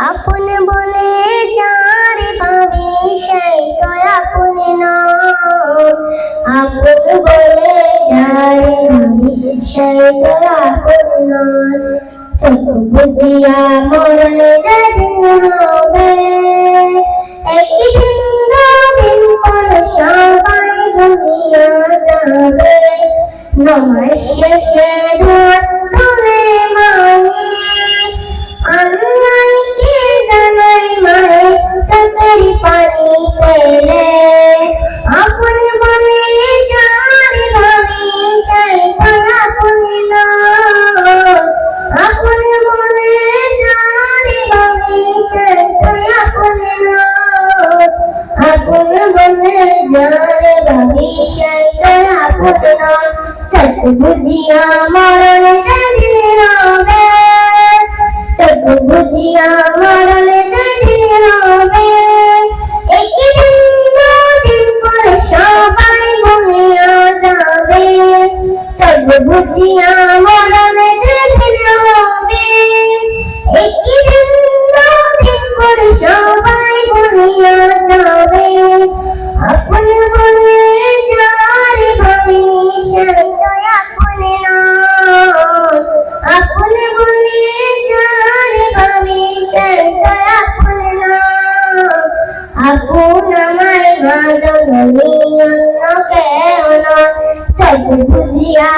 আপন বলে যারে পাবি সেই তো আপন আপন বলে যারে পাবি সেই তো আপন সব বুঝিয়া মরণে যেদিন হবে একদিন দিন পর সবাই ঘুমিয়া যাবে। নমার চোখের পানি পেলে আপন বলে যার ভাবি তোর আপন নয়। আপন বলে যার ভাবি তোর আপন নয়। আপন বলে যার ভাবি আপন চোখ বুঝিয়া মরণ যেদিন হবে চোখ আপন আমার মা জননী অন্য কেউ নয় চোখ বুঝিয়া